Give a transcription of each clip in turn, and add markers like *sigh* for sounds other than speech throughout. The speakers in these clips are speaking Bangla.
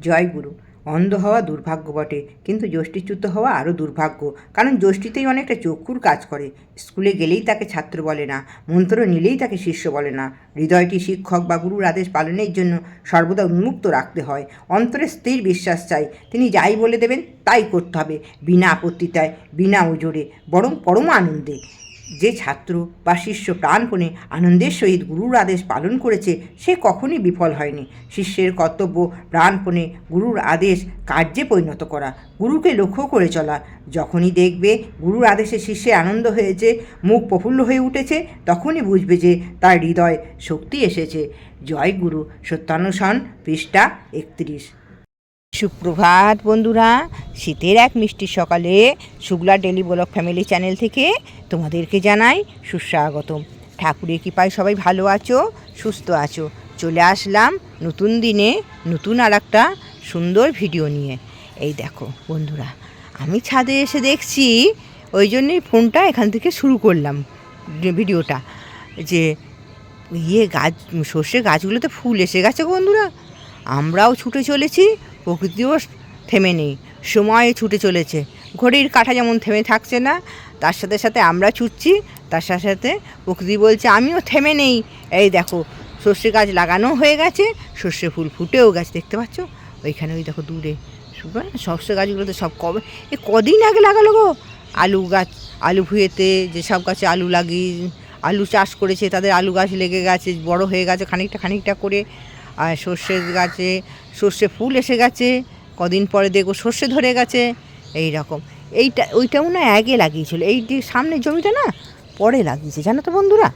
জয় গুরু। অন্ধ হওয়া দুর্ভাগ্য বটে, কিন্তু যষ্টিচ্যুত হওয়া আরও দুর্ভাগ্য, কারণ যষ্টিতেই অনেকটা চক্ষুর কাজ করে। স্কুলে গেলেই তাকে ছাত্র বলে না, মন্ত্র নিলেই তাকে শিষ্য বলে না। হৃদয়টি শিক্ষক বা গুরুর আদেশ পালনের জন্য সর্বদা উন্মুক্ত রাখতে হয়। অন্তরে স্থির বিশ্বাস চাই, তিনি যাই বলে দেবেন তাই করতে হবে, বিনা আপত্তিতায়, বিনা ওজোরে, বরং পরম আনন্দে। যে ছাত্র বা শিষ্য প্রাণপণে আনন্দের সহিত গুরুর আদেশ পালন করেছে, সে কখনই বিফল হয়নি। শিষ্যের কর্তব্য প্রাণপণে গুরুর আদেশ কার্যে পরিণত করা, গুরুকে লক্ষ্য করে চলা। যখনই দেখবে গুরুর আদেশে শিষ্যের আনন্দ হয়েছে, মুখ প্রফুল্ল হয়ে উঠেছে, তখনই বুঝবে যে তার হৃদয় শক্তি এসেছে। জয় গুরু, সত্যানুসরণ, পৃষ্ঠা একত্রিশ। সুপ্রভাত বন্ধুরা, শীতের এক মিষ্টি সকালে Shukla daily vlog family channel থেকে তোমাদেরকে জানাই সুস্বাগতম। ঠাকুরের কৃপায় সবাই ভালো আছো, সুস্থ আছো। চলে আসলাম নতুন দিনে নতুন আর একটা সুন্দর ভিডিও নিয়ে। এই দেখো বন্ধুরা, আমি ছাদে এসে দেখছি ওই জন্যই ফোনটা এখান থেকে শুরু করলাম ভিডিওটা, যে ইয়ে গাছ, সর্ষে গাছগুলোতে ফুল এসে গেছে বন্ধুরা। আমরাও ছুটে চলেছি প্রকৃতিও থেমে নেই। সময় ছুটে চলেছে। ঘড়ির কাঁটা যেমন থেমে থাকছে না, তার সাথে সাথে আমরা ছুটছি, তার সাথে সাথে প্রকৃতি বলছে, আমিও থেমে নেই। এই দেখো, সর্ষে গাছ লাগানো হয়ে গেছে, সর্ষে ফুল ফুটেও গেছে, দেখতে পাচ্ছ? ওইখানে ওই দেখো দূরে। সর্ষে গাছগুলোতে সব কবে? এ কদিন আগে লাগালো গো। আলু গাছ, আলু ভুয়েতে যেসব গাছে আলু লাগিয়ে, আলু চাষ করেছে, তাদের আলু গাছ লেগে গেছে, বড় হয়ে গেছে, খানিকটা খানিকটা করে। আর সর্ষের গাছে, সর্ষে ফুল এসে গেছে, কদিন পরে দেখব সর্ষে ধরে গেছে এই রকম এইটা ওইটাও না আগে লাগিয়েছিল। এই যে সামনের জমিটা না, পরে লাগিয়েছে। জানো তো বন্ধুরা?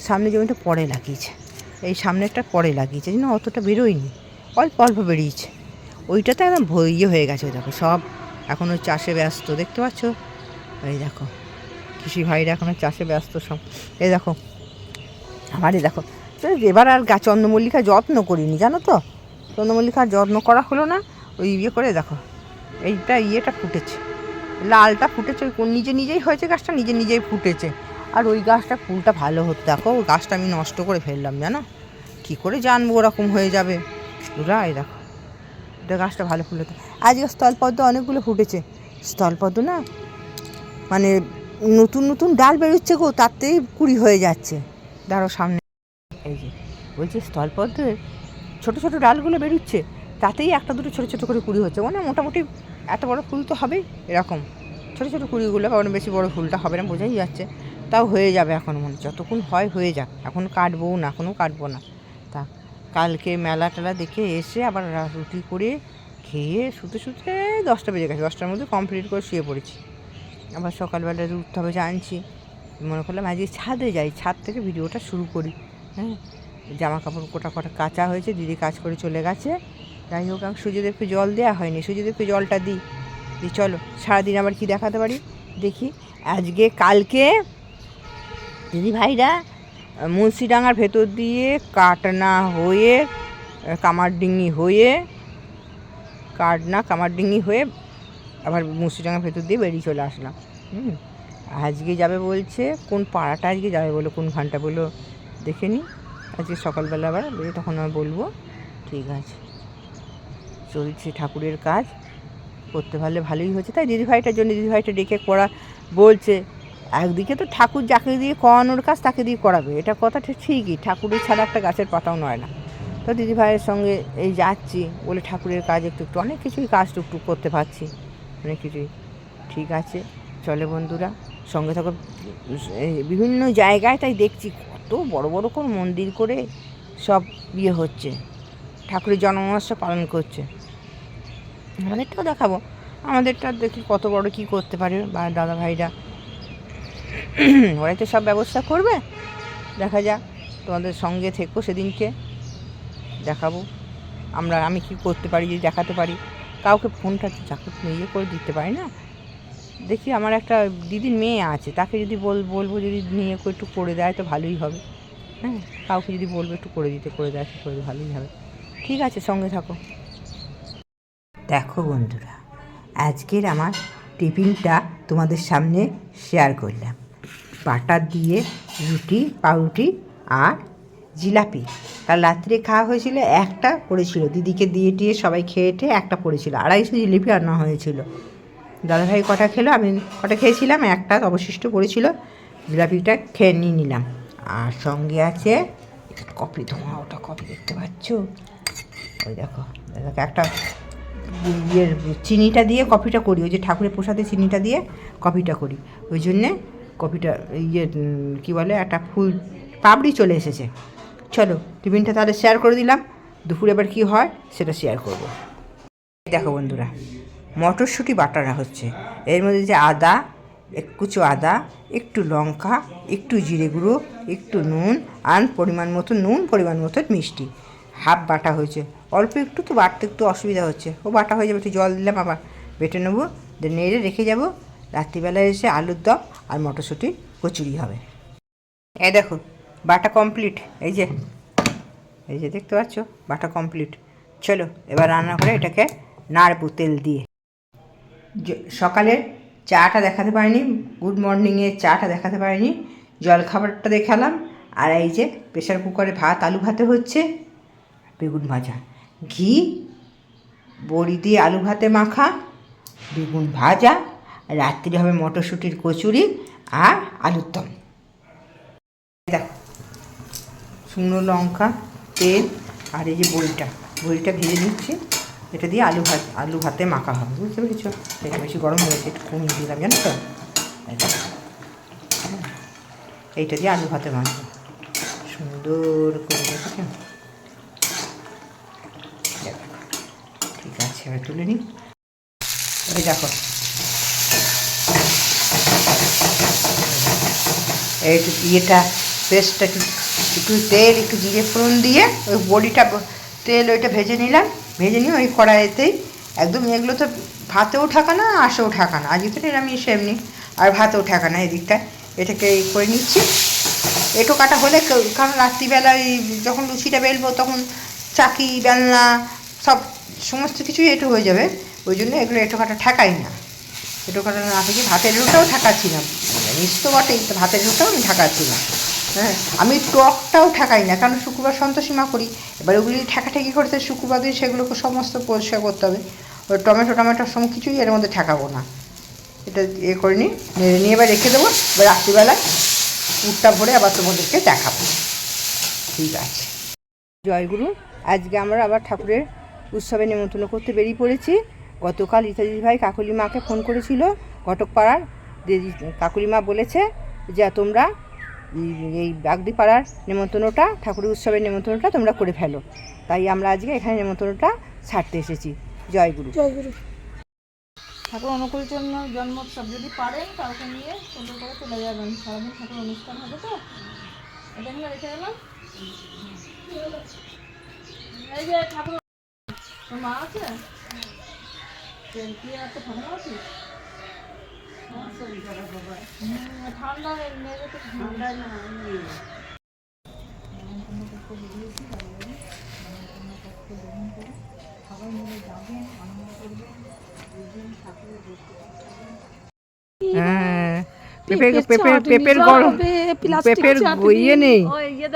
সামনের জমিটা পরে লাগিয়েছে। এই সামনেরটা পরে লাগিয়েছে। যেন অতটা বেরোয়নি। অল্প অল্প বেরিয়েছে। ওইটাতে একদম ভ- ইয়ে হয়ে গেছে। দেখো, সব এখন ওই চাষে ব্যস্ত। দেখতে পাচ্ছ? এই দেখো, কৃষি ভাইরা এখন চাষে ব্যস্ত সব। এই দেখো আমারই দেখো তো এবার আর গাছ চন্দ্রমল্লিকা যত্ন করিনি, জানো তো? চন্দ্রমল্লিকার যত্ন করা হলো না, ওই ইয়ে করে দেখো, এইটা ইয়েটা ফুটেছে, লালটা ফুটেছে, ওই নিজে নিজেই হয়েছে গাছটা, নিজে নিজেই ফুটেছে। আর ওই গাছটা ফুলটা ভালো হতো, দেখো, ওই গাছটা আমি নষ্ট করে ফেললাম, জানো? কী করে জানব ওরকম হয়ে যাবে? দুরা এই দেখো, এটা গাছটা ভালো ফুল হতো। আজকে স্থলপদ্ম অনেকগুলো ফুটেছে। স্থলপদ্ম না মানে নতুন নতুন ডাল বেরোচ্ছে গো তাতেই কুড়ি হয়ে যাচ্ছে। দাঁড়ো সামনে। বলছি, স্থলপদ্মের ছোটো ছোটো ডালগুলো বেরোচ্ছে, তাতেই একটা দুটো ছোটো ছোটো করে কুড়ি হচ্ছে। মানে মোটামুটি এত বড় ফুল তো হবেই, এরকম। ছোটো ছোটো কুড়িগুলো কারণ বেশি বড় ফুলটা হবে না, বোঝাই যাচ্ছে। তাও হয়ে যাবে এখন মনে। যতক্ষণ হয় হয়ে যাক, এখন কাটবো না, এখনও কাটবো না। তা কালকে মেলা টেলা দেখে এসে আবার রুটি করে খেয়ে শুতে শুতে দশটা বেজে গেছে, দশটার মধ্যে কমপ্লিট করে শুয়ে পড়েছি। আবার সকালবেলা উঠতে হবে জানছি, মনে করলাম আজকে ছাদে যাই, ছাদ থেকে ভিডিওটা শুরু করি হ্যাঁ। জামা কাপড় কোটা কোটা কাঁচা হয়েছে, দিদি কাজ করে চলে গেছে। যাই হোক, আমি সূর্যদেবকে জল দেওয়া হয়নি। সূর্যদেবকে জলটা দিই। দিই চলো, সারাদিন আবার কি দেখাতে পারি? দেখি। আজকে, কালকে দিদি ভাইরা মুন্সিডাঙ্গার ভেতর দিয়ে কাটনা হয়ে কামারডিঙ্গি হয়ে, কাটনা, কামারডিঙ্গি হয়ে আবার মুন্সিডাঙ্গার ভেতর দিয়ে বেরিয়ে চলে আসলাম। হুম। আজকে যাবে বলছে, কোন পাড়াটা আজকে যাবে বলো কোন ঘণ্টা বলো, দেখে নি। আজকে সকালবেলা আবার তখন আমি বলব, ঠিক আছে। চলছে ঠাকুরের কাজ, করতে পারলে ভালোই হচ্ছে। তাই দিদিভাইটার জন্য দিদিভাইটা ডেকে করা, বলছে, একদিকে তো ঠাকুর যাকে দিয়ে করানোর কাজ, তাকে দিয়ে করাবে। এটা কথাটা ঠিকই, ঠাকুরের ছাড়া একটা গাছের পাতাও নয় না। তো দিদিভাইয়ের সঙ্গে এই যাচ্ছি, বলে ঠাকুরের কাজ একটু একটু, অনেক কিছুই কাজ টুকটুক করতে পারছি। অনেক কিছুই। ঠিক আছে, চলে বন্ধুরা, সঙ্গে থাকো। বিভিন্ন জায়গায় তাই দেখছি কত বড় বড় করে মন্দির করে সব ইয়ে হচ্ছে। ঠাকুরের জন্মোৎসব পালন করছে। আমাদেরটাও দেখাবো। আমাদেরটা দেখি কত বড় কি করতে পারে বা দাদা ভাইরা ওরাই তো সব ব্যবস্থা করবে। দেখা যাক, তোমাদের সঙ্গে থেকো সেদিনকে। দেখাবো। আমরা, আমি কি করতে পারি, যদি দেখাতে পারি। কাউকে ফোনটা যাকে ইয়ে করে দিতে পারি না? দেখি আমার একটা দিদির মেয়ে আছে, তাকে যদি বল, বলব যদি নিয়ে একটু করে দেয় তো ভালোই হবে। হ্যাঁ কাউকে যদি বলব একটু করে দিতে, করে দেয় তো করে, ভালোই হবে। ঠিক আছে, সঙ্গে থাকো। দেখো বন্ধুরা, আজকের আমার টিফিনটা তোমাদের সামনে শেয়ার করলাম। বাটার দিয়ে রুটি, পাউরুটি আর জিলাপি। কাল রাত্রে খাওয়া হয়েছিল, একটা পড়েছিল। দিদিকে দিয়ে টিয়ে সবাই খেয়ে টেয়ে একটা পড়েছিল। আড়াইশো জিলিপি রান্না হয়েছিল। দাদাভাই কটা খেলো? আমি কটা খেয়েছিলাম? একটা অবশিষ্ট পড়েছিল। জিলাপিটা খেয়ে নিয়ে নিলাম। আর সঙ্গে আছে কফি ধোঁয়া, ওটা কফি দেখতে পাচ্ছ? ওই দেখো দেখো একটা ইয়ের চিনিটা দিয়ে কফিটা করি। ওই যে ঠাকুরের প্রসাদে চিনিটা দিয়ে কফিটা করি। ওই জন্যে কফিটা ইয়ে কী বলে? একটা ফুল, পাপড়ি চলে এসেছে। চলো, টিফিনটা তাহলে শেয়ার করে দিলাম। দুপুরে এবার কী হয়, সেটা শেয়ার করব। দেখো বন্ধুরা। মটরশুঁটি, বাটারা হচ্ছে। এর মধ্যে যে আদা, এক কুচো আদা, একটু লঙ্কা, একটু জিরে গুঁড়ো, একটু নুন আর পরিমাণ মতো, নুন পরিমাণ মতো মিষ্টি। হাফ বাটা হয়েছে। অল্প একটু তো বাটতে একটু অসুবিধা হচ্ছে। ও বাটা হয়ে যাবে, একটু জল দিলাম, আবার বেটে নেব। নেড়ে রেখে যাব। রাত্রিবেলায় এসে আলুর দম আর মটরশুঁটি কচুরি হবে। এই দেখো, বাটা কমপ্লিট এই যে এই যে দেখতে পাচ্ছ? বাটা কমপ্লিট চলো, এবার রান্না করে এটাকে নাড়বো তেল দিয়ে। সকালের চাটা দেখাতে পারিনি গুড মর্নিংয়ে চাটা দেখাতে পারিনি জল খাবারটা দেখালাম, আর এই যে প্রেশার কুকারে ভাত, আলু ভাতে হচ্ছে, বেগুন ভাজা। ঘি, বড়ি দিয়ে আলু ভাতে মাখা, বেগুন ভাজা, রাত্রি হবে মটরশুঁটির কচুরি আর আলুর দম। শুকনো লঙ্কা, তেল আর এই যে বড়িটা বড়িটা ভেজে নিচ্ছি। এটা দিয়ে আলু ভাত, আলু ভাতে মাখা হবে, বুঝতে পেরেছ? এটা বেশি গরম হয়েছে একটু কমিয়ে দিলাম, জানো তো? এইটা দিয়ে আলু ভাতে মাখবো। সুন্দর করে দেখেছ? ঠিক আছে, এবার তুলে নিই। এই দেখো। এই ইয়েটা, পেস্টটা একটু একটু তেল, একটু জিরে ফোড়ন দিয়ে ওই বড়িটা, তেল ওইটা ভেজে নিলাম। ভেজে নিয়ে ওই কড়াইতেই একদম এগুলো তো ভাতেও ঠাকা না, আশেও ঠাকা না। আজকে তো নিরামিষ এমনি, আর ভাতেও ঠাকা না এদিকটা এটাকে করে নিচ্ছি। এটো কাটা হলে কারণ রাত্রিবেলায় যখন লুচিটা বেলবো তখন চাকি, বেলনা, সব সমস্ত কিছুই এটো হয়ে যাবে। ওই জন্য এগুলো এটো কাটা ঠাকাই না। এটো কাটা না থেকে ভাতের রুটাও ঠাকাচ্ছিলাম নিস তো বটেই, তো ভাতের রুটাও আমি ঠাকাচ্ছিলাম হ্যাঁ আমি টকটাও ঠেকাই না, কারণ শুক্রবার সন্তোষী মা করি। এবার ওগুলি ঠেকাঠেকি করতে শুক্রবার দিন সেগুলোকে সমস্ত পরিষ্কার করতে হবে। ওই টমেটো টমেটো সব কিছুই এর মধ্যে ঠেকাবো না। এটা এ করে নিই নেড়ে নিয়ে এবার রেখে দেবো। এবার রাত্রিবেলায় উটটা ভরে আবার তোমাদেরকে দেখাবো। ঠিক আছে। জয়গুরু আজকে আমরা আবার ঠাকুরের উৎসবে নেমন্তন্ন করতে বেরিয়ে পড়েছি। গতকাল ইত্যাদি ভাই কাকলি মাকে ফোন করেছিল, ঘটকপাড়ার। কাকুলি মা বলেছে যে, তোমরা এই- এই বাগদি পাড়ার নেমন্তন্নটা ঠাকুরের উৎসবের নেমন্তন্নটা তোমরা করে ফেলো। তাই আমরা আজকে এখানে নেমন্তন্নটা ছাড়তে এসেছি। জয়গুরু জয়গুরু ঠাকুর অনুকূল জন্য জন্মোৎসব যদি পারেন কাউকে নিয়ে সুন্দর করে চলে যাবেন। সারাদিন ঠাকুর অনুষ্ঠান হবে তো? এটা এখানে রেখে গেলাম। এই যে ঠাকুর তোর মা আছে? তুই কি এত ঠান্ডা আছিস? হ্যাঁ। পেঁপে পেঁপের পেঁপের গরম পেঁপের ইয়ে নেই। ইয়ে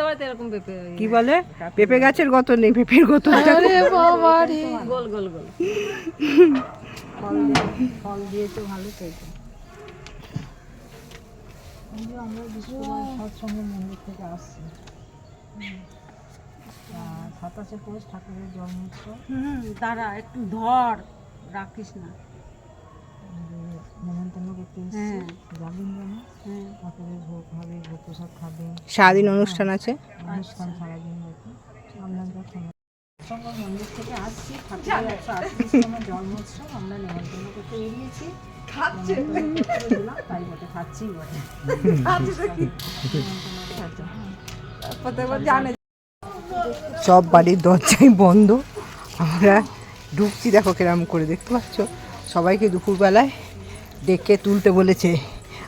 কি বলে? পেঁপে গাছের গত নেই পেঁপের গত আরে বাবা রে গোল গোল গোল। *laughs* ফল দিয়ে- ভালো তো যে আমরা বিষ্ণুবার সৎসঙ্গ মন্দির থেকে আসছি। সাতাশে পৌষ ঠাকুরের জন্মোৎসব। হুম দাঁড়া একটু ধর রাখিস না। হ্যাঁ। হ্যাঁ। ঠাকুরের ভোগ হবে ভোগ প্রসাদ খাবেন সারাদিন অনুষ্ঠান আছে? অনুষ্ঠান সারাদিন ব্যাপী আমরা যখন সঙ্গ মন্দির থেকে আসছি ঠাকুরের একশো আটত্রিশতম জন্মোৎসব আমরা নেমন্তন্ন করতে বেরিয়েছি। নেমন্তন্ন করতে দিলাম, তাই বটে খাচ্ছি বটে। সব বাড়ির দরজাই বন্ধ। আমরা ঢুকছি দেখো কেরাম করে দেখতে পাচ্ছ। সবাইকে দুপুরবেলায় ডেকে তুলতে বলেছে।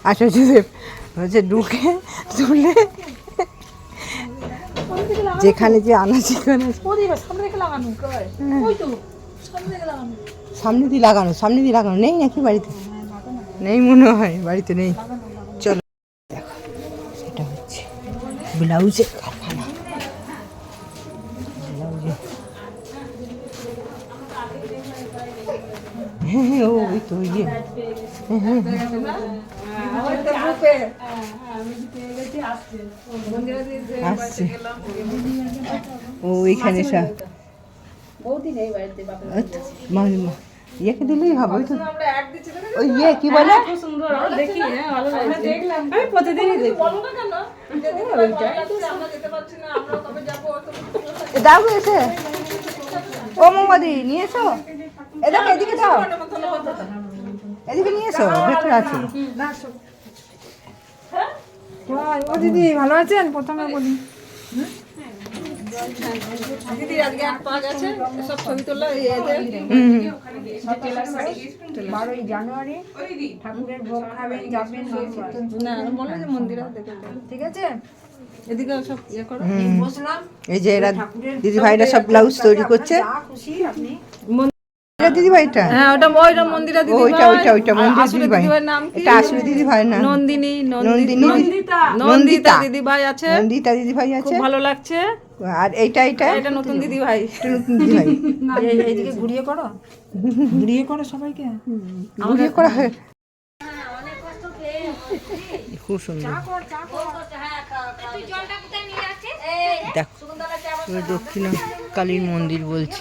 আচ্ছা জোসেফ হচ্ছে ঢুকে তুলে যেখানে যে আনা সেখানে সামনে তো? সামনে দিয়ে লাগানো সামনে দিয়ে লাগানো। নেই নাকি বাড়িতে? নেই মনে হয় বাড়িতে নেই। চলো দেখো সেটা হচ্ছে ব্লাউজের কারখানা ইয়েকে দিলেই হবে ওই তো ওই ইয়ে কি বলে দেখি দাও এসে ও মোমাদি নিয়ে এসো এ দেখো এদিকে দাও এদিকে নিয়ে এসো ভেতরে আছে ও দিদি ভালো আছেন? প্রথমে বলি। দিদি আজকে এক পা গেছে সব ছবি তোলা এই বারোই জানুয়ারি ঠাকুরের ভোগ খাবেন যাবেন না বলো যে মন্দিরে ঠিক আছে? এদিকে সব ইয়ে করো। বসলাম। এই যে এরা দিদি ভাইরা সব ব্লাউজ তৈরি করছে। খুশি আপনি এটা দিদি ভাইটা হ্যাঁ ওটা ওইটা মন্দিরা দিদি ওইটা ওইটা ওইটা মন্দির দিদি ভাই নাম কি? এটা আসলে দিদি ভাই না নন্দিনী নন্দিনী। নন্দিতা। নন্দিতা। নন্দিতা দিদি ভাই আছে। নন্দিতা দিদি ভাই আছে। খুব ভালো লাগছে। আর এইটা এইটা? এটা নতুন দিদি ভাই নতুন দিদি ভাই এইদিকে ঘুরিয়ে করো। ঘুরিয়ে করো সবাইকে। ঘুরিয়ে করা হয়। খুব সুন্দর। দেখো দক্ষিণা কালীর মন্দির বলছে।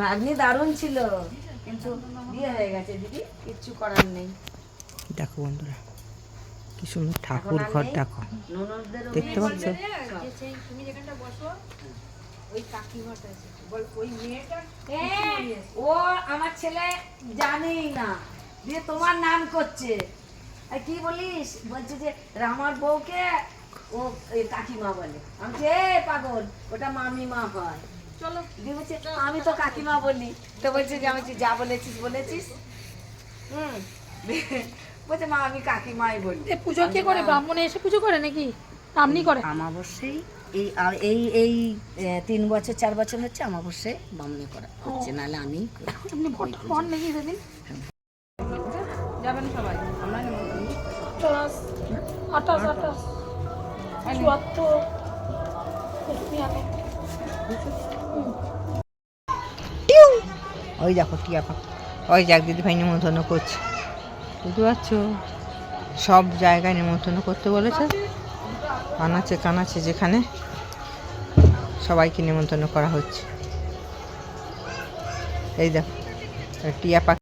ভাগ্নি দারুণ ছিল কিন্তু বিয়ে হয়ে গেছে দিদি। কিচ্ছু করার নেই। দেখো বন্ধুরা কি সুন্দর ঠাকুর ঘর দেখো। দেখতে পাচ্ছ? ও আমার ছেলে জানেই না দিয়ে তোমার নাম করছে। আর কি বলিস? বলছে যে রামার বউকে ও কাকিমা বলে। আমি এ পাগল ওটা মামিমা হয়। দিয়ে বলছে আমি তো কাকিমা বলি। তো বলছে যে আমি বলছি, যা বলেছিস বলেছিস। হুম। বলছে মা আমি কাকিমাই বলি। পুজো কে করে? ব্রাহ্মণে এসে পুজো করে নাকি? আপনি করে? আমাবস্যাই এই এই এই তিন বছর চার বছর হচ্ছে আমাবস্যায় বামনে করা হচ্ছে। নাহলে আমি আপনি ভোট হন নাকি সেদিন? যাবেন সবাই। আমরা আঠাশ আঠাশ আঠাশ। চুয়াত্তর নিরানব্বই। ওই দেখো টিয়া পাখি। ওই যাক দিদি ভাই নেমন্তন্ন করছে। বুঝতে পারছ? সব জায়গায় নিমন্ত্রণ করতে বলেছে। আনাচে কানাচে যেখানে সবাইকে নিমন্ত্রণ করা হচ্ছে। এই দেখো, টিয়া পাখি।